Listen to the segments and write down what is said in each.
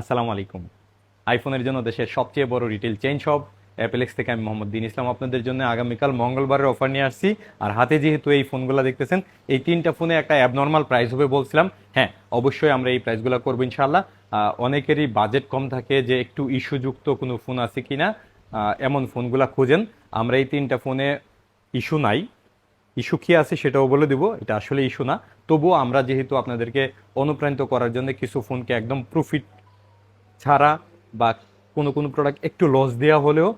আসসালামু আলাইকুম। আইফোনের জন্য দেশের সবচেয়ে বড় রিটেল চেইন শপ অ্যাপেলেক্স থেকে আমি মোহাম্মদ দিন ইসলাম আপনাদের জন্য আগামীকাল মঙ্গলবারের অফার নিয়ে আসছি। আর হাতে যেহেতু এই ফোনগুলো দেখতেছেন এই তিনটা ফোনে একটা অ্যাবনর্মাল প্রাইস হবে বলছিলাম। হ্যাঁ অবশ্যই আমরা এই প্রাইসগুলো করব ইনশাল্লাহ অনেকেরই বাজেট কম থাকে যে একটু ইস্যুযুক্ত কোনো ফোন আছে কিনা আহ, এমন ফোনগুলা খুঁজেন। আমরা এই তিনটা ফোনে ইস্যু নাই। ইস্যু কি আছে সেটাও বলে দিব এটা আসলে ইস্যু না। তবুও আমরা যেহেতু আপনাদেরকে অনুপ্রাণিত করার জন্য কিছু ফোনকে একদম প্রফিট ছাড়া বা কোনো কোনো প্রোডাক্ট একটু লস দেওয়া হলেও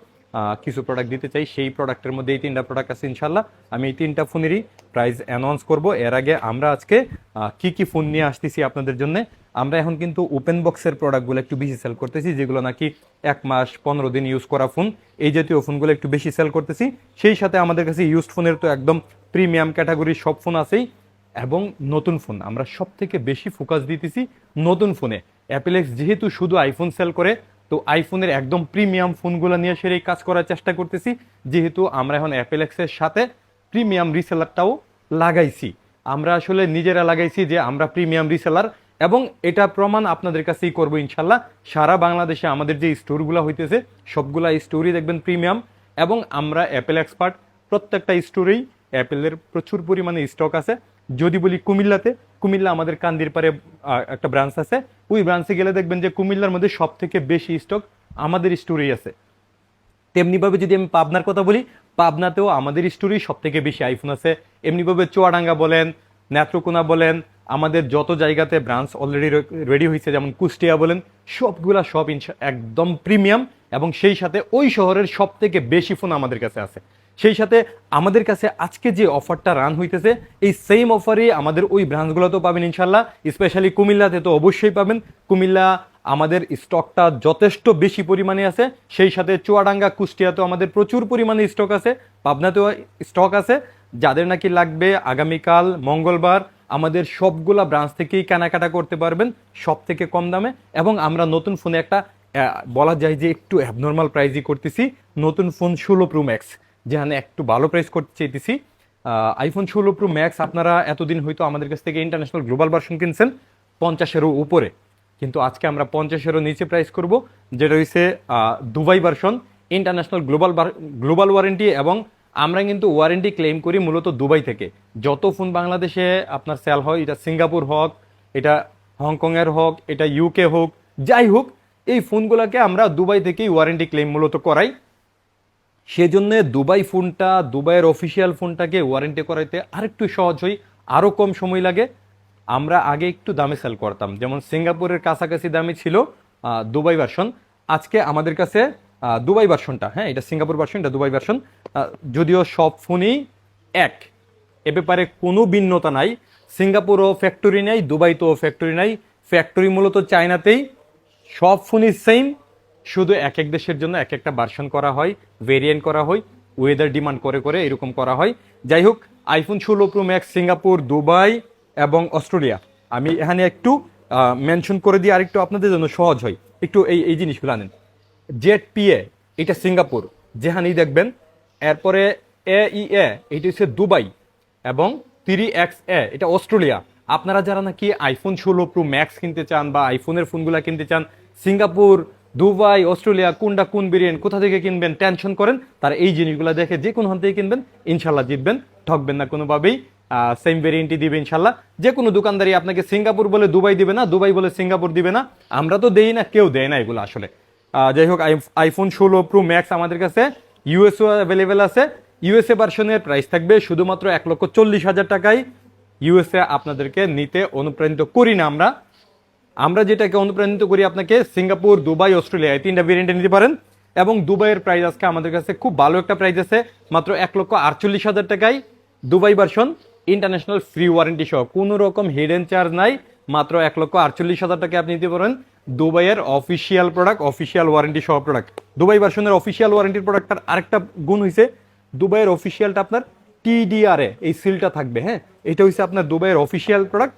কিছু প্রোডাক্ট দিতে চাই, সেই প্রোডাক্টের মধ্যে এই তিনটা প্রোডাক্ট আছে ইনশাল্লাহ আমি এই তিনটা ফোনেরই প্রাইস অ্যানাউন্স করব। এর আগে আমরা আজকে কি কি ফোন নিয়ে আসতেছি আপনাদের জন্য, আমরা এখন কিন্তু ওপেন বক্সের প্রোডাক্টগুলো একটু বেশি সেল করতেছি, যেগুলো নাকি এক মাস, পনেরো দিন ইউজ করা ফোন এই জাতীয় ফোনগুলো একটু বেশি সেল করতেছি। সেই সাথে আমাদের কাছে ইউজড ফোনের তো একদম প্রিমিয়াম ক্যাটাগরির সব ফোন আছেই। এবং নতুন ফোন আমরা সব থেকে বেশি ফোকাস দিতেছি নতুন ফোনে অ্যাপেলেক্স যেহেতু শুধু আইফোন সেল করে, তো আইফোনের একদম প্রিমিয়াম ফোনগুলো নিয়ে সেরে কাজ করার চেষ্টা করতেছি। যেহেতু আমরা এখন অ্যাপেলেক্সের সাথে প্রিমিয়াম রিসেলারটাও লাগাইছি। আমরা আসলে নিজেরা লাগাইছি যে আমরা প্রিমিয়াম রিসেলার এবং এটা প্রমাণ আপনাদের কাছেই করব ইনশাল্লাহ সারা বাংলাদেশে আমাদের যে স্টোরগুলো হইতেছে, সবগুলা স্টোরই দেখবেন প্রিমিয়াম এবং আমরা অ্যাপেল এক্সপার্ট প্রত্যেকটা স্টোরেই অ্যাপেলের প্রচুর পরিমাণে স্টক আছে। যদি বলি কুমিল্লাতে, কুমিল্লা আমাদের কান্দির পারে একটা ব্রাঞ্চ আছে। ওই ব্রাঞ্চে গেলে দেখবেন যে কুমিল্লার মধ্যে সব থেকে বেশি স্টক আমাদের স্টোরেই আছে। তেমনিভাবে যদি আমি পাবনার কথা বলি, পাবনাতেও আমাদের স্টোরেই সব থেকে বেশি আইফোন আছে। এমনিভাবে চুয়াডাঙ্গা বলেন, নেত্রকোনা বলেন, আমাদের যত জায়গাতে ব্রাঞ্চ অলরেডি রেডি হয়েছে যেমন কুষ্টিয়া বলেন, সবগুলা সব একদম প্রিমিয়াম এবং সেই সাথে ওই শহরের সব থেকে বেশি ফোন আমাদের কাছে আছে। সেই সাথে আমাদের কাছে আজকে যে অফারটা রান হইতেছে, এই সেম অফারে আমাদের ওই ব্রাঞ্চগুলোতেও পাবেন ইনশাল্লাহ স্পেশালি কুমিল্লাতে তো অবশ্যই পাবেন। কুমিল্লা আমাদের স্টকটা যথেষ্ট বেশি পরিমাণে আছে। সেই সাথে চুয়াডাঙ্গা, কুষ্টিয়াতেও আমাদের প্রচুর পরিমাণে স্টক আছে। পাবনাতেও স্টক আছে। যাদের নাকি লাগবে আগামীকাল, মঙ্গলবার আমাদের সবগুলা ব্রাঞ্চ থেকেই কেনাকাটা করতে পারবেন সব থেকে কম দামে। এবং আমরা নতুন ফোনে একটা বলা যায় যে একটু অ্যাবনর্মাল প্রাইজই করতেছি। নতুন ফোন ষোলো প্রো ম্যাক্স যেখানে একটু ভালো প্রাইস করতে চাইতেছি। আইফোন ষোলো প্রো ম্যাক্স আপনারা এতদিন হয়তো আমাদের কাছ থেকে ইন্টারন্যাশনাল গ্লোবাল ভার্সন কিনছেন পঞ্চাশেরও উপরে। কিন্তু আজকে আমরা পঞ্চাশেরও নিচে প্রাইস করব যেটা আহ, Dubai version international global global warranty এবং আমরা কিন্তু ওয়ারেন্টি ক্লেম করি মূলত দুবাই থেকে। যত ফোন বাংলাদেশে আপনার সেল হয় এটা সিঙ্গাপুর হোক এটা হংকংয়ের হোক এটা ইউকে হোক যাই হোক এই ফোনগুলোকে আমরা দুবাই থেকেই ওয়ারেন্টি ক্লেম মূলত করাই। সেজন্য দুবাই ফোনটা, দুবাইয়ের অফিসিয়াল ফোনটাকে ওয়ারেন্টি করাইতে আরেকটু সহজ হয় আরও কম সময় লাগে। আমরা আগে একটু দামে সেল করতাম। যেমন সিঙ্গাপুরের কাছাকাছি দামে ছিল দুবাই ভার্সন আজকে আমাদের কাছে দুবাই ভার্সনটা হ্যাঁ এটা সিঙ্গাপুর ভার্সন এটা দুবাই ভার্সন যদিও সব ফোনই এক, এ ব্যাপারে কোনো ভিন্নতা নাই। সিঙ্গাপুরও ফ্যাক্টরি নাই, দুবাইতেও ফ্যাক্টরি নাই। ফ্যাক্টরি মূলত চায়নাতেই। সব ফোনই সেম শুধু এক এক দেশের জন্য এক একটা ভার্সন করা হয় ভেরিয়েন্ট করা হয় ওয়েদার ডিমান্ড করে করে এরকম করা হয়। যাই হোক আইফোন ষোলো প্রো ম্যাক্স সিঙ্গাপুর দুবাই এবং অস্ট্রেলিয়া আমি এখানে একটু মেনশন করে দিয়ে আরেকটু আপনাদের জন্য সহজ হয়। একটু এই এই জিনিসগুলো আনেন। জেড পিএ এটা সিঙ্গাপুর যেখানেই দেখবেন, এরপরে এ ই এ এটা হচ্ছে দুবাই এবং থ্রি এক্স এ এটা অস্ট্রেলিয়া আপনারা যারা নাকি আইফোন ষোলো প্রো ম্যাক্স কিনতে চান বা আইফোনের ফোনগুলো কিনতে চান সিঙ্গাপুর দুবাই, অস্ট্রেলিয়া কোনটা কোন ভেরিয়েন্ট কোথা থেকে কিনবেন টেনশন করেন। তারা এই জিনিসগুলো দেখে যে কোনো হান থেকে কিনবেন, ইনশাল্লাহ জিতবেন। ঠকবেন না কোনোভাবেই। সেম ভেরিয়েন্টই দিবে ইনশাল্লাহ। যে কোনো দোকানদারি আপনাকে সিঙ্গাপুর বলে দুবাই দিবে না, দুবাই বলে সিঙ্গাপুর দিবে না। আমরা তো দেই না, কেউ দেয় না এগুলো আসলে। যাই হোক আইফোন ষোলো প্রো ম্যাক্স আমাদের কাছে ইউএসও অ্যাভেলেবেল আছে। ইউএসএ ভার্সনের প্রাইস থাকবে শুধুমাত্র এক লক্ষ চল্লিশ হাজার টাকায়। ইউএসএ আপনাদেরকে নিতে অনুপ্রাণিত করি না আমরা। আমরা যেটাকে অনুপ্রাণিত করি আপনাকে, সিঙ্গাপুর, দুবাই, অস্ট্রেলিয়া, এই তিনটা ভেরিয়েন্টে নিতে পারেন। এবং দুবাইয়ের প্রাইস আজকে আমাদের কাছে খুব ভালো একটা প্রাইস আছে, মাত্র এক লক্ষ আটচল্লিশ হাজার টাকায়। Dubai version international free warranty সহ, কোনো রকম হিডেন চার্জ নাই, মাত্র এক লক্ষ আটচল্লিশ হাজার টাকা আপনি নিতে পারেন দুবাইয়ের অফিসিয়াল প্রোডাক্ট অফিসিয়াল ওয়ারেন্টি সহ প্রোডাক্ট দুবাই ভার্সনের অফিসিয়াল ওয়ারেন্টির প্রোডাক্টটার আরেকটা গুণ হয়েছে দুবাইয়ের অফিসিয়ালটা আপনার টিডিআরএ এই সিলটা থাকবে হ্যাঁ? এটা হচ্ছে আপনার দুবাইয়ের অফিসিয়াল প্রোডাক্ট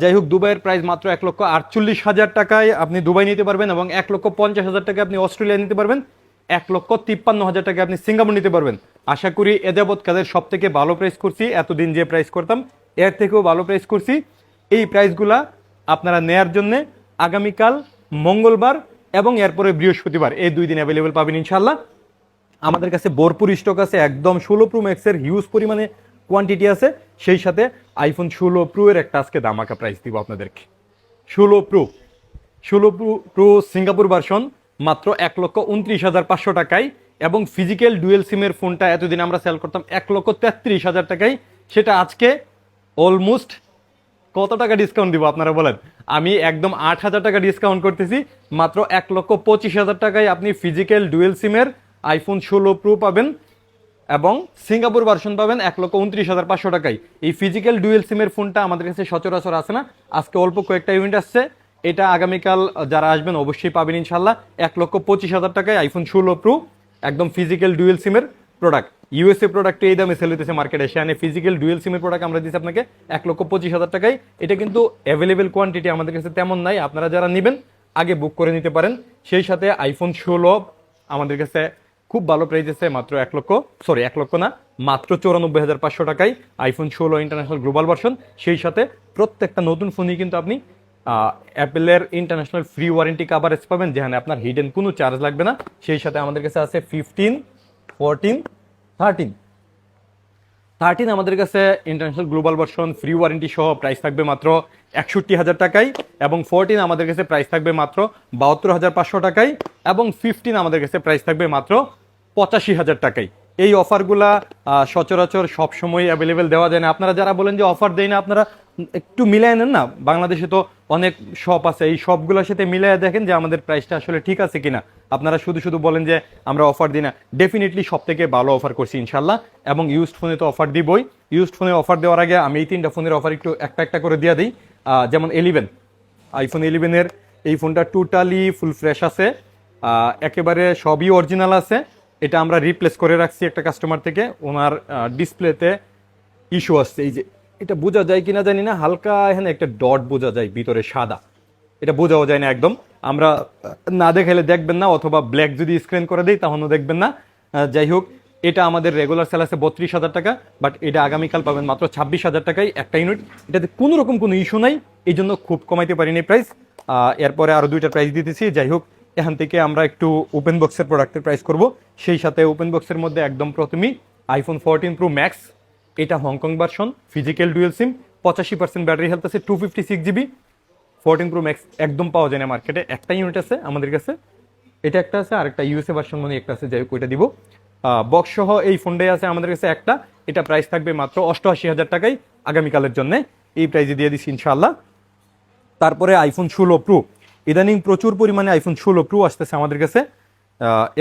যাই হোক, দুবাইয়ের প্রাইস মাত্র এক লক্ষ আটচল্লিশ হাজার টাকায় আপনি দুবাই নিতে পারবেন এবং এক লক্ষ পঞ্চাশ হাজার টাকায় আপনি অস্ট্রেলিয়া নিতে পারবেন। এক লক্ষ তিপ্পান্ন হাজার টাকায় আপনি সিঙ্গাপুর নিতে পারবেন। আশা করি এযাবৎ কাজের সব থেকে ভালো প্রাইস করছি। এতদিন যে প্রাইস করতাম, এর থেকেও ভালো প্রাইস করছি। এই প্রাইসগুলা আপনারা নেয়ার জন্য আগামীকাল মঙ্গলবার এবং এরপরে বৃহস্পতিবার এই দুই দিন অ্যাভেলেবেল পাবেন ইনশাল্লাহ আমাদের কাছে ভরপুর স্টক আছে, একদম ষোলো প্রো ম্যাক্সের হিউজ পরিমাণে কোয়ান্টিটি আছে, সেই সাথে আইফোন ষোলো প্রো এর একটা আজকে দামাকা প্রাইস দিব আপনাদেরকে। ষোলো প্রো ষোলো প্রো প্রো সিঙ্গাপুর ভার্সন মাত্র এক লক্ষ উনত্রিশ হাজার পাঁচশো টাকায় এবং ফিজিক্যাল ডুয়েল সিমের ফোনটা এতদিন আমরা সেল করতাম এক লক্ষ তেত্রিশ হাজার টাকায়। সেটা আজকে অলমোস্ট কত টাকা ডিসকাউন্ট দিব আপনারা বলেন? আমি একদম আট হাজার টাকা ডিসকাউন্ট করতেছি, মাত্র এক লক্ষ পঁচিশ হাজার টাকায় আপনি ফিজিক্যাল ডুয়েল সিমের আইফোন ষোলো প্রো পাবেন। এবং সিঙ্গাপুর ভার্সন পাবেন এক লক্ষ উনত্রিশ হাজার পাঁচশো টাকায়। এই ফিজিক্যাল ডুয়েল সিমের ফোনটা আমাদের কাছে সচরাচর আছে না? আজকে অল্প কয়েকটা ইউনিট আসছে। এটা আগামীকাল যারা আসবেন অবশ্যই পাবেন ইনশাল্লাহ এক লক্ষ পঁচিশ হাজার টাকায় আইফোন ষোলো প্রো একদম ফিজিক্যাল ডুয়েল সিমের প্রোডাক্ট ইউএসএ প্রোডাক্ট এই দামে সেল হতেছে মার্কেটে সেখানে ফিজিক্যাল ডুয়েল সিমের প্রোডাক্ট আমরা দিচ্ছি আপনাকে এক লক্ষ পঁচিশ হাজার টাকায়। এটা কিন্তু অ্যাভেলেবেল কোয়ান্টিটি আমাদের কাছে তেমন নাই। আপনারা যারা নেবেন, আগে বুক করে নিতে পারেন। সেই সাথে আইফোন ষোলো আমাদের কাছে খুব ভালো প্রাইস আছে মাত্র এক লক্ষ সরি এক লক্ষ না, মাত্র চৌরানব্বই হাজার পাঁচশো টাকায় আইফোন ষোলো ইন্টারন্যাশনাল গ্লোবাল ভার্সন সেই সাথে প্রত্যেকটা নতুন ফোনই কিন্তু আপনি অ্যাপেলের ইন্টারন্যাশনাল ফ্রি ওয়ারেন্টি কাভারেজ পাবেন, যেখানে আপনার হিডেন কোনো চার্জ লাগবে না। সেই সাথে আমাদের কাছে আছে ফিফটিন ফোরটিন থার্টিন থার্টিন আমাদের কাছে international global version free warranty সহ প্রাইস থাকবে মাত্র একষট্টি হাজার টাকায় এবং ফোরটিন আমাদের কাছে প্রাইস থাকবে মাত্র বাহাত্তর হাজার পাঁচশো টাকায় এবং ফিফটিন আমাদের কাছে প্রাইস থাকবে মাত্র পঁচাশি হাজার টাকায়। এই অফারগুলা সচরাচর সবসময় অ্যাভেলেবেল দেওয়া যায় না। আপনারা যারা বলেন যে অফার দেয় না, আপনারা একটু মিলিয়ে নেন না। বাংলাদেশে তো অনেক শপ আছে। এই শপগুলোর সাথে মিলিয়ে দেখেন যে আমাদের প্রাইসটা আসলে ঠিক আছে কিনা। আপনারা শুধু শুধু বলেন যে আমরা অফার দিই না। ডেফিনেটলি সব থেকে ভালো অফার করছি ইনশাল্লাহ এবং ইউজড ফোনে তো অফার দিবই। ইউজড ফোনে অফার দেওয়ার আগে আমি এই তিনটা ফোনের অফার একটু একটা একটা করে দিয়ে দিই। যেমন এলিভেন আইফোন ইলেভেনের এই ফোনটা টোটালি ফুল ফ্রেশ আছে। একেবারে সবই অরিজিনাল আছে। এটা আমরা রিপ্লেস করে রাখছি একটা কাস্টমার থেকে। ওনার ডিসপ্লেতে ইস্যু আসছে। এই যে, এটা বোঝা যায় কিনা জানি না। হালকা এখানে একটা ডট বোঝা যায়, ভিতরে সাদা। এটা বোঝাও যায় না একদম। আমরা না দেখালে দেখবেন না, অথবা ব্ল্যাক যদি স্ক্রিন করে দিই তাহলেও দেখবেন না। যাই হোক এটা আমাদের রেগুলার সেল আছে বত্রিশ হাজার টাকা বাট এটা আগামীকাল পাবেন মাত্র ছাব্বিশ হাজার টাকায় একটা ইউনিট এটাতে কোনো রকম কোনো ইস্যু নাই, এই জন্য খুব কমাইতে পারিনি প্রাইস এরপরে আরও দুইটা প্রাইস দিতেছি, যাই হোক, এখান থেকে আমরা একটু ওপেন বক্সের প্রোডাক্টের প্রাইস করব। সেই সাথে ওপেন বক্সের মধ্যে একদম প্রথমেই আইফোন ফোরটিন প্রো ম্যাক্স এটা Hong Kong version physical dual SIM পঁচাশি পার্সেন্ট ব্যাটারি হেলথ আছে two fifty six GB fourteen pro max একদম পাওয়া যায় না মার্কেটে একটা ইউনিট আছে আমাদের কাছে। এটা একটা আছে আর একটা ইউএসএ ভার্সন মানে একটা আছে, যাই হোক, ওইটা দিব। বক্স সহ এই ফোনটাই আছে আমাদের কাছে একটা। এটা প্রাইস থাকবে মাত্র অষ্টআশি হাজার টাকাই আগামীকালের জন্য। এই প্রাইসে দিয়ে দিচ্ছি ইনশাল্লাহ তারপরে আইফোন ষোলো প্রো ইদানিং প্রচুর পরিমাণে আইফোন ষোলো প্রো আসতেছে আমাদের কাছে।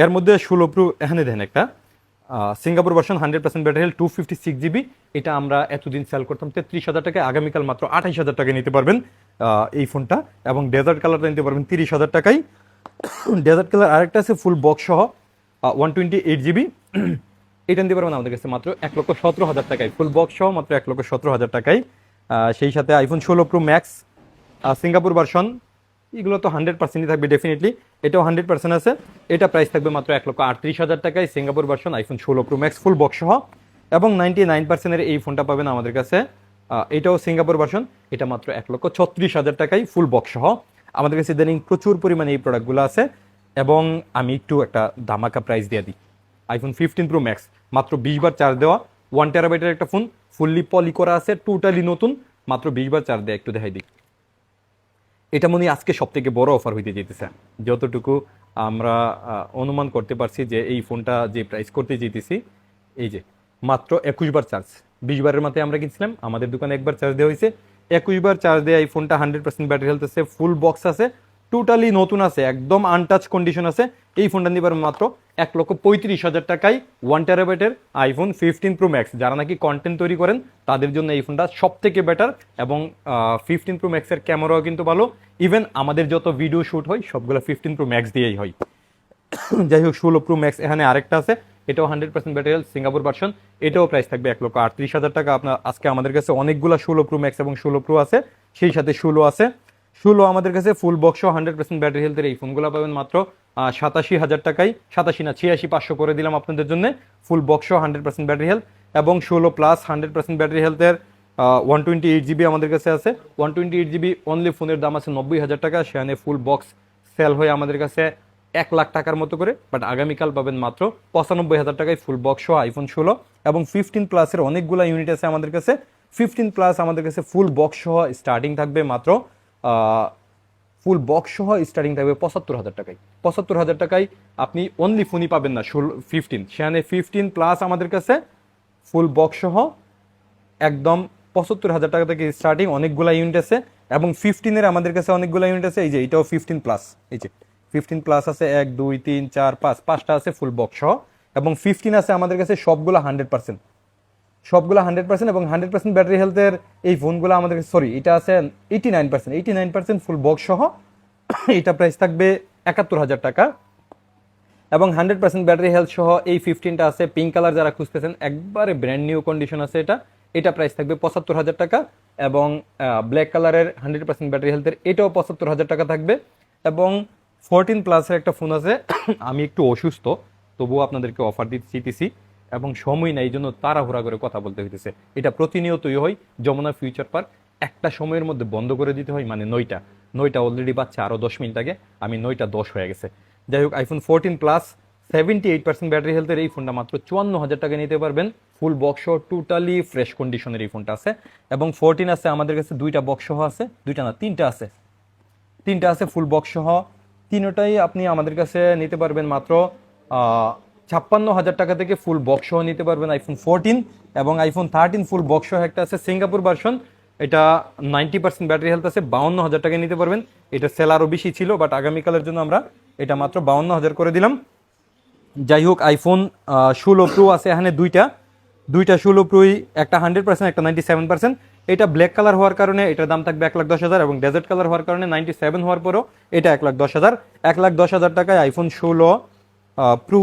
এর মধ্যে ষোলো প্রো এখানে দেন একটা। Singapore version hundred percent battery two fifty six GB এটা আমরা এতদিন সেল করতাম তেত্রিশ হাজার টাকায়, আগামীকাল মাত্র আঠাইশ হাজার টাকায় নিতে পারবেন এই ফোনটা এবং ডেজার্ট কালারটা নিতে পারবেন তিরিশ হাজার টাকায়। ডেজার্ট কালার আরেকটা আছে ফুল বক্স সহ। ওয়ান টোয়েন্টি এইট জিবি এটা নিতে পারবেন আমাদের কাছে মাত্র এক লক্ষ সতেরো হাজার টাকায়। ফুল বক্স সহ মাত্র এক লক্ষ সতেরো হাজার টাকায়। সেই সাথে আইফোন ষোলো প্রো ম্যাক্স সিঙ্গাপুর ভার্সন এগুলো তো হান্ড্রেড পার্সেন্টই থাকবে ডেফিনেটলি এটাও হান্ড্রেড পার্সেন্ট আছে। এটা প্রাইস থাকবে মাত্র এক লক্ষ আটত্রিশ হাজার টাকায় সিঙ্গাপুর ভার্সন আইফোন ষোলো প্রো ম্যাক্স ফুল বক্স সহ। এবং নাইনটি নাইন পার্সেন্টের এই ফোনটা পাবেন আমাদের কাছে। এটাও সিঙ্গাপুর ভার্সন এটা মাত্র এক লক্ষ ছত্রিশ হাজার টাকায় ফুল বক্স সহ। আমাদের কাছে ইদানিং প্রচুর পরিমাণে এই প্রোডাক্টগুলো আছে। এবং আমি একটু একটা দামাকা প্রাইস দিয়ে দিই। আইফোন ফিফটিন প্রো ম্যাক্স মাত্র বিশ বার চার্জ দেওয়া ওয়ান টেরাবাইটের একটা ফোন ফুললি পলি করা আছে টোটালি নতুন, মাত্র বিশ বার চার্জ দেওয়া একটু দেখাই দিই। এটা মনে আজকে সব থেকে বড় অফার হইতে যেতেছে যতটুকু আমরা অনুমান করতে পারছি যে এই ফোনটা যে প্রাইস করতে যেতেছি এই যে, মাত্র একুশ বার চার্জ বিশ বারের মাথায় আমরা কিনছিলাম আমাদের দোকানে একবার চার্জ দেওয়া হয়েছে একুশ বার চার্জ দেওয়া এই ফোনটা হান্ড্রেড পার্সেন্ট ব্যাটারি হেলথ আছে ফুল বক্স আছে টোটালি নতুন আছে, একদম আনটাচ কন্ডিশন আছে। এই ফোনটা নিবার মাত্র এক লক্ষ পঁয়ত্রিশ হাজার টাকায় ওয়ান টেরাবাইটের আইফোন ফিফটিন প্রো ম্যাক্স যারা নাকি কন্টেন্ট তৈরি করেন, তাদের জন্য এই ফোনটা সব থেকে বেটার এবং ফিফটিন প্রো ম্যাক্সের ক্যামেরাও কিন্তু ভালো। ইভেন আমাদের যত ভিডিও শ্যুট হয়, সবগুলো ফিফটিন প্রো ম্যাক্স দিয়েই হয়। যাই হোক, ষোলো প্রো ম্যাক্স এখানে আরেকটা আছে। এটাও hundred percent battery Singapore version এটাও প্রাইস থাকবে এক লক্ষ আটত্রিশ হাজার টাকা। আপনার, আজকে আমাদের কাছে অনেকগুলো ষোলো প্রো ম্যাক্স এবং ষোলো প্রো আছে। সেই সাথে ষোলো আছে। ষোলো আমাদের কাছে full box hundred percent battery হেলথের এই ফোনগুলো পাবেন মাত্র সাতাশি হাজার টাকায়। সাতাশি না, ছিয়াশি, পাঁচশো করে দিলাম আপনাদের জন্য। Full box hundred percent battery health এবং ষোলো প্লাস হান্ড্রেড পার্সেন্ট ব্যাটারি হেলথের ওয়ান টোয়েন্টি এইট জিবি আমাদের কাছে আছে। One twenty eight GB only ফোনের দাম আছে নব্বই হাজার টাকা। সেখানে ফুল বক্স সেল হয়ে আমাদের কাছে এক লাখ টাকার মতো করে বাট আগামীকাল পাবেন মাত্র পঁচানব্বই হাজার টাকায় ফুল বক্স আইফোন ষোলো এবং ফিফটিন প্লাসের অনেকগুলো ইউনিট আছে আমাদের কাছে। ফিফটিন প্লাস আমাদের কাছে ফুল বক্স সহ স্টার্টিং থাকবে মাত্র ফুল বক্স সহ স্টার্টিং থাকবে পঁচাত্তর হাজার টাকায়। পঁচাত্তর হাজার টাকায় আপনি অনলি ফোনই পাবেন না, ষোলো ফিফটিন সেখানে ফিফটিন প্লাস আমাদের কাছে ফুল বক্স সহ একদম পঁচাত্তর হাজার টাকা থেকে স্টার্টিং অনেকগুলো ইউনিট আছে এবং ফিফটিনের আমাদের কাছে অনেকগুলো ইউনিট আছে, এই যে এটাও ফিফটিন প্লাস এই যে ফিফটিন প্লাস আছে এক, দুই, তিন, চার, পাঁচ, পাঁচটা আছে ফুল বক্স সহ এবং ফিফটিন আছে আমাদের কাছে সবগুলো হান্ড্রেড পার্সেন্ট সবগুলো হান্ড্রেড পার্সেন্ট এবং হান্ড্রেড পার্সেন্ট ব্যাটারি হেলথের এই ফোনগুলো আমাদের সরি এটা আছে eighty nine percent eighty nine percent full box সহ। এটা প্রাইস থাকবে একাত্তর হাজার টাকা। এবং হান্ড্রেড পার্সেন্ট ব্যাটারি হেলথ সহ এই ফিফটিনটা আছে পিঙ্ক কালার যারা খুঁজতেছেন, একবারে ব্র্যান্ড নিউ কন্ডিশন আছে এটা। এটা প্রাইস থাকবে পঁচাত্তর হাজার টাকা এবং ব্ল্যাক কালারের হান্ড্রেড পার্সেন্ট ব্যাটারি হেলথের এটাও পঁচাত্তর হাজার টাকা থাকবে। এবং ফোরটিন প্লাসের একটা ফোন আছে। আমি একটু অসুস্থ, তবুও আপনাদেরকে অফার দিতে চাইতেছি এবং সময় নাই, এই জন্য তাড়াহুড়া করে কথা বলতে হইতেছে। এটা প্রতিনিয়তই হয়, যমুনা ফিউচার পার্ক একটা সময়ের মধ্যে বন্ধ করে দিতে হয় মানে নয়টা। নয়টা অলরেডি বাচ্চা আরও দশ মিনিট আগে, আমি নয়টা দশ হয়ে গেছে। যাই হোক iPhone fourteen plus seventy eight percent battery হেলথের এই ফোনটা মাত্র চুয়ান্ন হাজার টাকা নিতে পারবেন। ফুল বক্স টোটালি ফ্রেশ কন্ডিশনের এই ফোনটা আছে। এবং ফোরটিন আছে, আমাদের কাছে দুইটা বক্স আছে, দুইটা না, তিনটা আছে। তিনটা আছে ফুল বক্স সহ। তিনটাই আপনি আমাদের কাছে নিতে পারবেন মাত্র ছাপ্পান্ন হাজার টাকা থেকে ফুল বক্স সহ নিতে পারবেন আইফোন ফোরটিন এবং আইফোন থার্টিন ফুল বক্স সহ একটা আছে সিঙ্গাপুর ভার্সন এটা নাইনটি পার্সেন্ট ব্যাটারি হেলথ আছে, বাউন্ন হাজার টাকা নিতে পারবেন। এটা সেল আরও বেশি ছিল বাট আগামীকালের জন্য আমরা এটা মাত্র বাউন্ন হাজার করে দিলাম। যাই হোক আইফোন ষোলো প্রো আছে এখানে দুইটা। দুইটা ষোলো প্রোই একটা হান্ড্রেড পার্সেন্ট একটা নাইনটি সেভেন পার্সেন্ট এটা ব্ল্যাক কালার হওয়ার কারণে এটার দাম থাকবে এক লাখ দশ হাজার এবং ডেজার্ট কালার হওয়ার কারণে নাইনটি সেভেন হওয়ার পরও এটা এক লাখ দশ হাজার। এক লাখ দশ হাজার টাকায় আইফোন ষোলো প্রো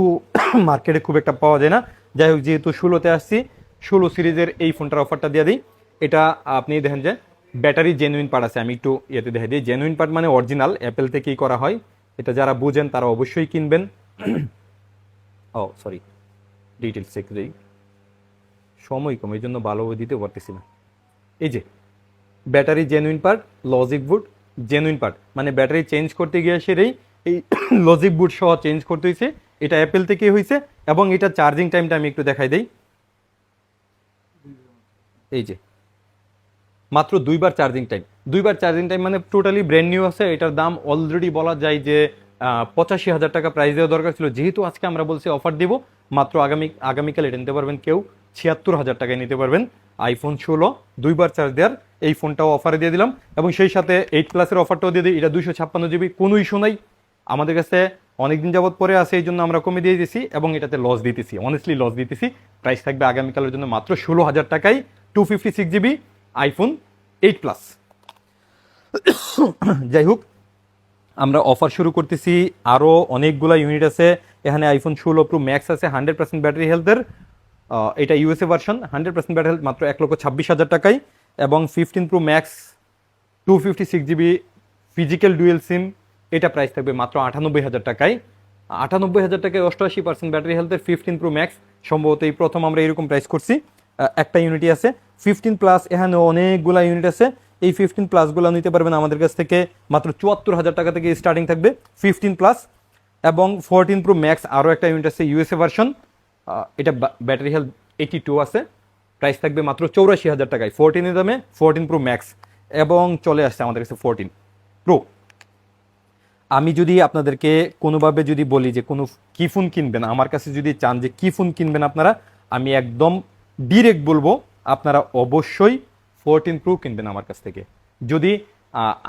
মার্কেটে খুব একটা পাওয়া যায় না। যাই হোক, যেহেতু ষোলোতে আসছি, ষোলো সিরিজের এই ফোনটার অফারটা দিয়ে দিই। এটা আপনি দেখেন যে ব্যাটারি জেনুইন পার্ট আছে, আমি একটু ইয়েতে দেখে দিই। জেনুইন পার্ট মানে অরিজিনাল অ্যাপেল থেকেই করা হয়। এটা যারা বুঝেন তারা অবশ্যই কিনবেন। ও সরি ডিটেলস চেক দিই। সময় কম এই জন্য ভালোভাবে দিতে পারতেছি না। এই যে battery genuine part logic boot genuine part মানে ব্যাটারি চেঞ্জ করতে গিয়ে সেরেই এই লজিক বুট সহ চেঞ্জ করতে হয়েছে এটা অ্যাপেল থেকেই হয়েছে এবং এটা চার্জিং টাইমটা আমি একটু দেখাই দিই। এই যে, মাত্র দুইবার চার্জিং টাইম দুইবার চার্জিং টাইম মানে টোটালি ব্র্যান্ড নিউ আছে, এটার দাম অলরেডি বলা যায় যে পঁচাশি হাজার টাকা প্রাইস দেওয়া দরকার ছিল। যেহেতু আজকে আমরা বলছি অফার দিব, মাত্র আগামী, আগামীকাল এটা নিতে পারবেন কেউ ছিয়াত্তর হাজার টাকায় নিতে পারবেন। আইফোন ষোলো, দুইবার চার্জ দেওয়ার, এই ফোনটাও অফারে দিয়ে দিলাম। এবং সেই সাথে এইট প্লাসের অফারটাও দিয়ে দিই, এটা দুইশো ছাপ্পান্ন জিবি কোনো ইস্যু নাই। আমাদের কাছে অনেকদিন যাবত পরে আছে এই জন্য আমরা কমে দিয়ে দিয়েছি এবং এটাতে লস দিতেছি। অনেস্টলি লস দিতেছি। প্রাইস থাকবে আগামীকালের জন্য মাত্র ষোলো হাজার টাকায় two fifty six GB iPhone eight plus যাই হোক, আমরা অফার শুরু করতেছি। আরও অনেকগুলো ইউনিট আছে। এখানে আইফোন ষোলো প্রো ম্যাক্স আছে হান্ড্রেড পার্সেন্ট ব্যাটারি হেলথের এটা USA version hundred percent battery health মাত্র এক লক্ষ ছাব্বিশ হাজার টাকায়। এবং fifteen pro max two fifty six GB physical dual SIM এটা প্রাইস থাকবে মাত্র আটানব্বই হাজার টাকায়। আটানব্বই হাজার টাকায় অষ্টআশি পার্সেন্ট ব্যাটারি হেলথের ফিফটিন প্রো ম্যাক্স সম্ভবত এই প্রথম আমরা এরকম প্রাইস করছি। একটা ইউনিটই আছে। ফিফটিন প্লাস এখানে অনেকগুলা ইউনিট আছে। এই ফিফটিন প্লাসগুলো নিতে পারবেন আমাদের কাছ থেকে মাত্র চুয়াত্তর হাজার টাকা থেকে স্টার্টিং থাকবে ফিফটিন প্লাস এবং ফোরটিন প্রো ম্যাক্স আরও একটা ইউনিট আছে ইউএসএ ভার্সন এটা ব্যাটারি হেলথ এইটি টু আছে। প্রাইস থাকবে মাত্র চৌরাশি হাজার টাকায়। ফোরটিনের দামে ফোরটিন প্রো ম্যাক্স এবং চলে আসছে আমাদের কাছে ফোরটিন প্রো আমি যদি আপনাদেরকে কোনোভাবে যদি বলি যে কোনো কি ফোন কিনবেন, আমার কাছে যদি চান যে কি ফোন কিনবেন আপনারা, আমি একদম ডিরেক্ট বলব, আপনারা অবশ্যই ফোরটিন প্রো কিনবেন আমার কাছ থেকে। যদি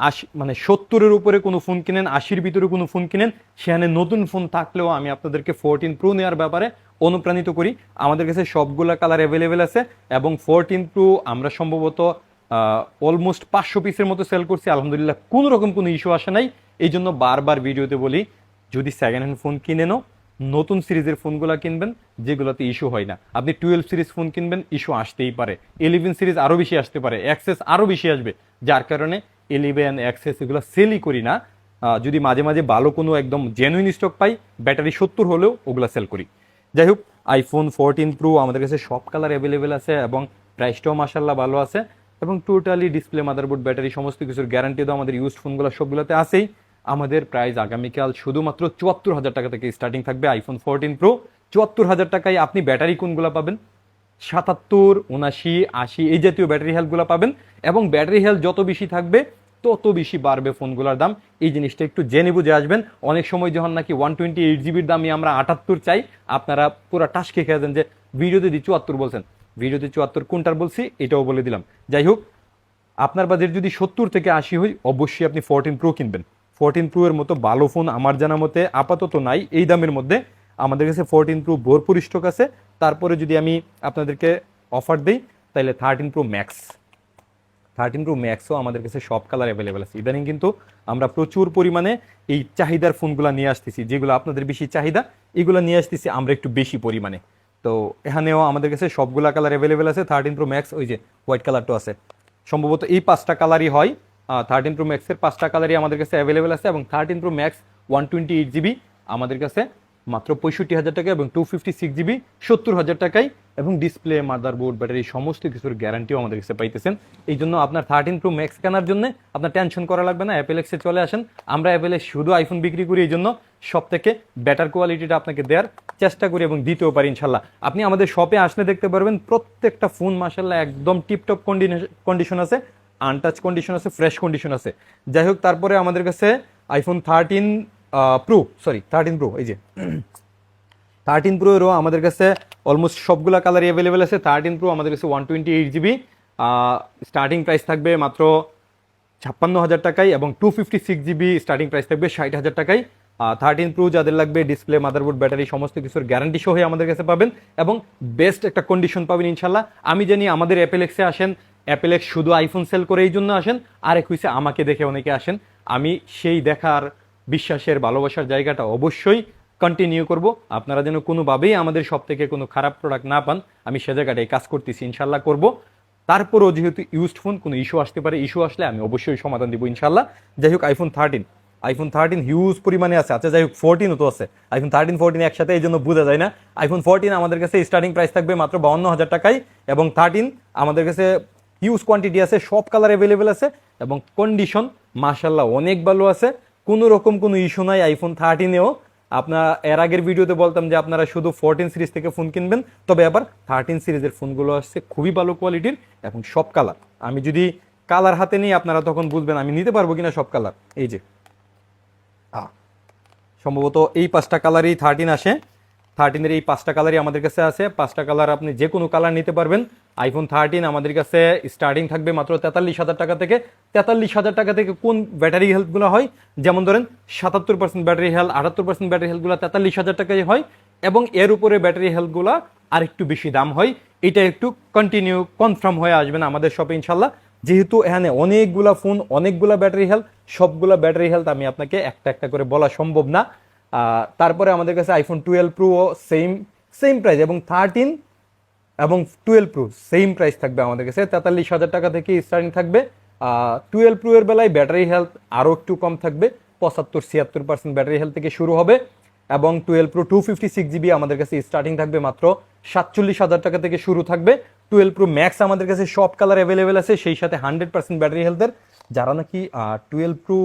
আশি মানে সত্তরের উপরে কোনো ফোন কিনেন, আশির ভিতরে কোনো ফোন কিনেন, সেখানে নতুন ফোন থাকলেও আমি আপনাদেরকে ফোরটিন প্রো নেওয়ার ব্যাপারে অনুপ্রাণিত করি। আমাদের কাছে সবগুলা কালার অ্যাভেলেবেল আছে এবং ফোরটিন প্রো আমরা সম্ভবত অলমোস্ট পাঁচশো পিসের মতো সেল করছি। আলহামদুলিল্লাহ কোনো রকম কোনো ইস্যু আসে নাই। এই জন্য বারবার ভিডিওতে বলি, যদি সেকেন্ড হ্যান্ড ফোন কিনে নাও, নতুন সিরিজের ফোনগুলো কিনবেন, যেগুলোতে ইস্যু হয় না। আপনি টুয়েলভ সিরিজ ফোন কিনবেন ইস্যু আসতেই পারে। ইলেভেন সিরিজ আরও বেশি আসতে পারে অ্যাক্সেস আরও বেশি আসবে। যার কারণে ইলেভেন অ্যাক্সেস এগুলো সেলই করি না। যদি মাঝে মাঝে ভালো কোনো একদম জেনুইন স্টক পাই ব্যাটারি সত্তর হলেও ওগুলো সেল করি। যাই হোক আইফোন ফোরটিন প্রো আমাদের কাছে সব কালার অ্যাভেলেবেল আছে এবং প্রাইসটাও মাসাল্লাহ ভালো আছে এবং টোটালি ডিসপ্লে মাদারবোর্ড ব্যাটারি সমস্ত কিছুর গ্যারান্টি তো আমাদের ইউজ ফোনগুলো সবগুলোতে আছেই। আমাদের প্রাইস আগামীকাল শুধুমাত্র চুয়াত্তর হাজার টাকা থেকে স্টার্টিং থাকবে আইফোন ফোরটিন প্রো চুয়াত্তর হাজার টাকায় আপনি ব্যাটারি কোনগুলো পাবেন? সাতাত্তর, উনাশি, আশি, এই জাতীয় ব্যাটারি হেলথগুলো পাবেন এবং ব্যাটারি হেলথ যত বেশি থাকবে, তত বেশি বাড়বে ফোনগুলোর দাম। এই জিনিসটা একটু জেনে বুঝে আসবেন। অনেক সময় যখন নাকি ওয়ান টোয়েন্টি এইট জিবির দামই আমরা আটাত্তর চাই, আপনারা পুরো টাস খেয়ে খেয়ে দেন যে ভিডিওতে দি চুয়াত্তর বলছেন। ভিডিওতে চুয়াত্তর কোনটার বলছি? এটাও বলে দিলাম। যাই হোক, আপনার বাজেট যদি সত্তর থেকে আশি হয়, অবশ্যই আপনি ফোরটিন প্রো কিনবেন। ফোরটিন প্রো এর মতো ভালো ফোন আমার জানা মতে আপাতত নাই। এই দামের মধ্যে আমাদের কাছে ফোরটিন প্রো ভরপুর স্টক আছে। তারপরে যদি আমি আপনাদেরকে অফার দিই তাহলে thirteen pro max thirteen pro ম্যাক্সও আমাদের কাছে সব কালার অ্যাভেলেবেল আছে। ইদানিং কিন্তু আমরা প্রচুর পরিমাণে এই চাহিদার ফোনগুলো নিয়ে আসতেছি, যেগুলো আপনাদের বেশি চাহিদা, এগুলো নিয়ে আসতেছি আমরা একটু বেশি পরিমাণে। তো এখানেও আমাদের কাছে সবগুলা কালার অ্যাভেলেবেল আছে। থার্টিন প্রো ম্যাক্স ওই যে হোয়াইট কালারটা আছে। সম্ভবত এই পাঁচটা কালারই হয়। থার্টিন প্রো ম্যাক্সের পাঁচটা কালারই আমাদের কাছে অ্যাভেলেবেল আছে এবং thirteen pro max one twenty eight GB আমাদের কাছে মাত্র পঁয়ষট্টি হাজার টাকা এবং টু ফিফটি সিক্স জিবি সত্তর হাজার টাকায় এবং ডিসপ্লে মাদারবোর্ড ব্যাটারি সমস্ত কিছুর গ্যারান্টিও আমাদের কাছে পাইতেছেন। এই জন্য আপনার থার্টিন প্রো ম্যাক্স কেনার জন্য আপনার টেনশন করা লাগবে না অ্যাপেল এক্সে চলে আসেন। আমরা অ্যাপেলে শুধু আইফোন বিক্রি করি, এই জন্য সব থেকে বেটার কোয়ালিটিটা আপনাকে দেওয়ার চেষ্টা করি এবং দিতেও পারি, ইনশাল্লাহ। আপনি আমাদের শপে আসলে দেখতে পারবেন, প্রত্যেকটা ফোন মাসাল্লাহ একদম টিপটপ কন্ডিশন আছে। আনটাচ কন্ডিশন আছে ফ্রেশ কন্ডিশন আছে। যাই হোক, তারপরে আমাদের কাছে iPhone thirteen pro sorry thirteen pro এই যে থার্টিন প্রো এরও আমাদের কাছে অলমোস্ট সবগুলা কালারই অ্যাভেলেবেল আছে। থার্টিন প্রো আমাদের কাছে one twenty eight GB starting price থাকবে মাত্র ছাপ্পান্ন হাজার টাকায় এবং two fifty six GB starting price থাকবে ষাট হাজার টাকায়। থার্টিন প্রো যাদের লাগবে ডিসপ্লে মাদারবোর্ড ব্যাটারি সমস্ত কিছুর গ্যারান্টি সহ আমাদের কাছে পাবেন এবং বেস্ট একটা কন্ডিশন পাবেন ইনশাল্লাহ। আমি জানি আমাদের অ্যাপেলেক্সে আসেন অ্যাপেলেক্স শুধু আইফোন সেল করে এই জন্য আসেন। আরেক হইছে, আমাকে দেখে অনেকে আসেন। আমি সেই দেখার, বিশ্বাসের, ভালোবাসার জায়গাটা অবশ্যই কন্টিনিউ করব। আপনারা যেন কোনোভাবেই আমাদের সব থেকে কোনো খারাপ প্রোডাক্ট না পান, আমি সে জায়গাটায় কাজ করতেছি ইনশাল্লাহ করব। তারপরও যেহেতু ইউজড ফোন কোনো ইস্যু আসতে পারে ইস্যু আসলে আমি অবশ্যই সমাধান দিব ইনশাল্লাহ যাই হোক iPhone thirteen iPhone thirteen huge পরিমাণে আছে। আচ্ছা যাই হোক ফোরটিনও তো আছে। আইফোন থার্টিন ফোরটিন একসাথে এই জন্য বোঝা যায় না। আইফোন ফোরটিন আমাদের কাছে স্টার্টিং প্রাইস থাকবে মাত্র বাউন্ন হাজার টাকায় এবং থার্টিন আমাদের কাছে হিউজ কোয়ান্টিটি আছে, সব কালার অ্যাভেলেবেল আছে এবং কন্ডিশন মাশাল্লাহ অনেক ভালো আছে। কোনো রকম কোনো ইস্যু নাই আইফোন থার্টিনেও আপনার এর আগের ভিডিওতে বলতাম যে আপনারা শুধু ফোরটিন সিরিজ থেকে ফোন কিনবেন, তবে আবার থার্টিন সিরিজের ফোনগুলো আসছে, খুবই ভালো কোয়ালিটির এবং সব কালার আমি যদি কালার হাতে নিই, আপনারা তখন বুঝবেন আমি নিতে পারব কিনা সব কালার এই যে। সম্ভবত এই পাঁচটা কালারই থার্টিন আসে। থার্টিনের এই পাঁচটা কালারই আমাদের কাছে আছে। পাঁচটা কালার আপনি যে কোনো কালার নিতে পারবেন। আইফোন থার্টিন আমাদের কাছে স্টার্টিং থাকবে মাত্র তেতাল্লিশ হাজার টাকা থেকে। তেতাল্লিশ হাজার টাকা থেকে কোন ব্যাটারি হেলথগুলো হয়? যেমন ধরেন, সাতাত্তর পার্সেন্ট ব্যাটারি হেলথ আটাত্তর পার্সেন্ট ব্যাটারি হেলথগুলো তেতাল্লিশ হাজার টাকায় হয় এবং এর উপরে ব্যাটারি হেলথগুলো আর একটু বেশি দাম হয়। এটা একটু কন্টিনিউ কনফার্ম হয়ে আসবে না আমাদের শপে ইনশাল্লাহ যেহেতু এখানে অনেকগুলা ফোন অনেকগুলা ব্যাটারি হেলথ সবগুলা ব্যাটারি হেলথ আমি আপনাকে একটা একটা করে বলা সম্ভব না। তারপরে আমাদের কাছে iPhone twelve pro same same price এবং থার্টিন এবং টুয়েলভ প্রো সেম প্রাইস থাকবে আমাদের কাছে। তেতাল্লিশ হাজার টাকা থেকে স্টার্টিং থাকবে। টুয়েলভ প্রো এর বেলায় ব্যাটারি হেলথ আরও একটু কম থাকবে। পঁচাত্তর, ছিয়াত্তর পার্সেন্ট ব্যাটারি হেলথ থেকে শুরু হবে এবং twelve pro two fifty six GB আমাদের কাছে স্টার্টিং থাকবে মাত্র সাতচল্লিশ হাজার টাকা থেকে শুরু থাকবে। টুয়েলভ প্রো ম্যাক্স আমাদের কাছে সব কালার অ্যাভেলেবেল আছে, সেই সাথে হান্ড্রেড পার্সেন্ট ব্যাটারি হেলথের যারা নাকি টুয়েলভ প্রো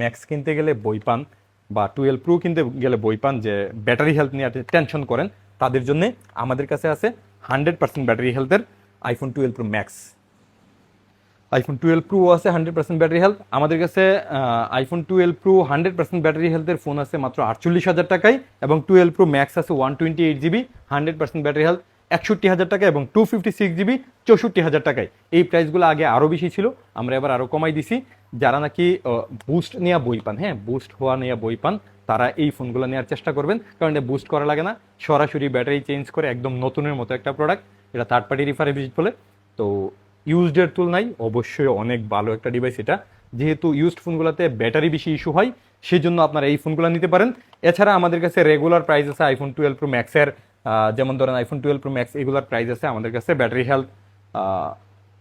ম্যাক্স কিনতে গেলে বই পান বা টুয়েলভ প্রো কিনতে গেলে বই পান যে ব্যাটারি হেলথ নিয়ে টেনশন করেন, তাদের জন্য আমাদের কাছে আছে হান্ড্রেড পার্সেন্ট ব্যাটারি হেলথের iPhone twelve pro max iPhone twelve pro আছে হান্ড্রেড পার্সেন্ট ব্যাটারি হেলথ আমাদের কাছে iPhone twelve pro hundred percent battery হেলথের ফোন আছে মাত্র আটচল্লিশ হাজার টাকায় এবং টুয়েলভ প্রো ম্যাক্স আছে one twenty eight GB hundred percent battery health একষট্টি হাজার টাকা এবং টু ফিফটি সিক্স জিবি চৌষট্টি হাজার টাকায়। এই প্রাইসগুলো আগে আরও বেশি ছিল, আমরা এবার আরও কমাই দিছি। যারা নাকি বুস্ট নেওয়া বই পান হ্যাঁ বুস্ট হওয়া নেওয়া বই পান, তারা এই ফোনগুলো নেওয়ার চেষ্টা করবেন, কারণ এটা বুস্ট করা লাগে না। সরাসরি ব্যাটারি চেঞ্জ করে একদম নতুনের মতো একটা প্রোডাক্ট এটা থার্ড পার্টি রিফারে ভিজিট বলে। তো ইউজডের তুলনায় অবশ্যই অনেক ভালো একটা ডিভাইস এটা। যেহেতু ইউজড ফোনগুলোতে ব্যাটারি বেশি ইস্যু হয় সেই জন্য আপনারা এই ফোনগুলো নিতে পারেন। এছাড়া আমাদের কাছে রেগুলার প্রাইস আছে আইফোন টুয়েলভ প্রো ম্যাক্সের যেমন ধরেন আইফোন টুয়েলভ প্রো ম্যাক্স এগুলোর প্রাইস আছে, আমাদের কাছে ব্যাটারি হেলথ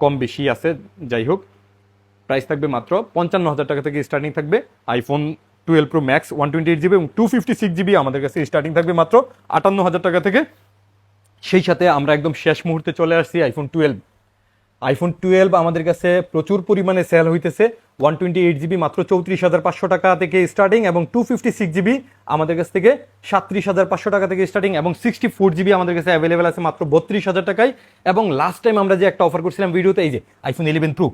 কম বেশি আছে, যাই হোক। প্রাইস থাকবে মাত্র পঞ্চান্ন হাজার টাকা থেকে স্টার্টিং থাকবে iPhone twelve pro max one twenty eight GB এবং টু ফিফটি সিক্স জিবি আমাদের কাছে স্টার্টিং থাকবে মাত্র আটান্ন হাজার টাকা থেকে। সেই সাথে আমরা একদম শেষ মুহূর্তে চলে আসছি আইফোন টুয়েলভ আইফোন টুয়েলভ আমাদের কাছে প্রচুর পরিমাণে সেল হইতেছে। ওয়ান টোয়েন্টি এইট জিবি মাত্র চৌত্রিশ হাজার পাঁচশো টাকা থেকে স্টার্টিং এবং টু ফিফটি সিক্স জিবি আমাদের কাছ থেকে সাতত্রিশ হাজার পাঁচশো টাকা থেকে স্টার্টিং এবং সিক্সটি ফোর জিবি আমাদের কাছে অ্যাভেলেবেল আছে মাত্র বত্রিশ হাজার টাকায়। এবং লাস্ট টাইম আমরা যে একটা অফার করছিলাম ভিডিওতে এই যে iPhone eleven pro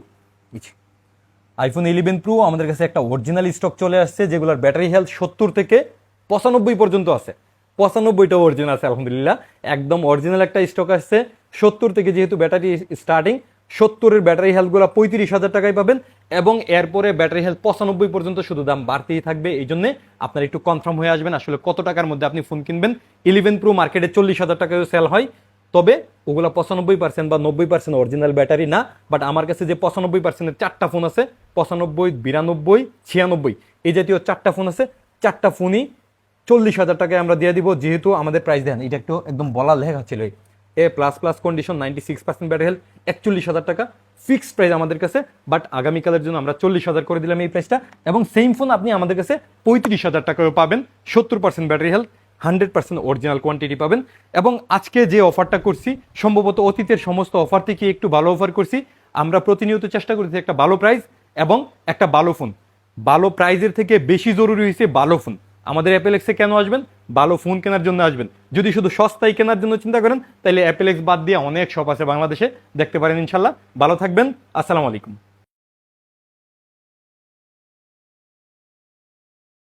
iPhone eleven pro আমাদের কাছে একটা অরিজিনাল স্টক চলে আসছে, যেগুলোর ব্যাটারি হেলথ সত্তর থেকে পঁচানব্বই পর্যন্ত আছে। পঁচানব্বইটা অরিজিনাল আছে, আলহামদুলিল্লাহ। একদম অরিজিনাল একটা স্টক আসছে। সত্তর থেকে যেহেতু ব্যাটারি স্টার্টিং সত্তরের ব্যাটারি হেলথগুলো পঁয়ত্রিশ হাজার টাকায় পাবেন এবং এরপরে ব্যাটারি হেলথ পঁচানব্বই পর্যন্ত শুধু দাম বাড়তেই থাকবে। এই জন্য আপনার একটু কনফার্ম হয়ে আসবেন আসলে কত টাকার মধ্যে আপনি ফোন কিনবেন। ইলেভেন প্রো মার্কেটে চল্লিশ হাজার টাকায় সেল হয়। তবে ওগুলো পঁচানব্বই পার্সেন্ট বা নব্বই পার্সেন্ট অরিজিনাল ব্যাটারি না বাট আমার কাছে যে পঁচানব্বই পার্সেন্টের চারটা ফোন আছে, পঁচানব্বই, বিরানব্বই, ছিয়ানব্বই, এই জাতীয় চারটা ফোন আছে, চারটা ফোনই চল্লিশ হাজার টাকায় আমরা দিয়ে দিব, যেহেতু আমাদের প্রাইস দেন। এটা একটু একদম বলা লেখা ছিল। A plus plus condition ninety six percent battery health একচল্লিশ হাজার টাকা ফিক্সড প্রাইস আমাদের কাছে বাট আগামীকালের জন্য আমরা চল্লিশ হাজার করে দিলাম এই প্রাইসটা এবং সেম ফোন আপনি আমাদের কাছে পঁয়ত্রিশ হাজার টাকায় পাবেন, সত্তর percent battery health hundred percent original quantity পাবেন। এবং আজকে যে অফারটা করছি, সম্ভবত অতীতের সমস্ত অফার থেকে একটু ভালো অফার করছি। আমরা প্রতিনিয়ত চেষ্টা করছি একটা ভালো প্রাইস এবং একটা ভালো ফোন ভালো প্রাইজের থেকে বেশি জরুরি হয়েছে ভালো ফোন আমাদের অ্যাপেলেক্সে কেন আসবেন? ভালো ফোন কেনার জন্য আসবেন। যদি শুধু সস্তায় কেনার জন্য চিন্তা করেন তাহলে অ্যাপেলেক্স বাদ দিয়ে অনেক শপ আছে বাংলাদেশে। দেখতে পারেন ইনশাল্লাহ। ভালো থাকবেন। আসসালামু আলাইকুম।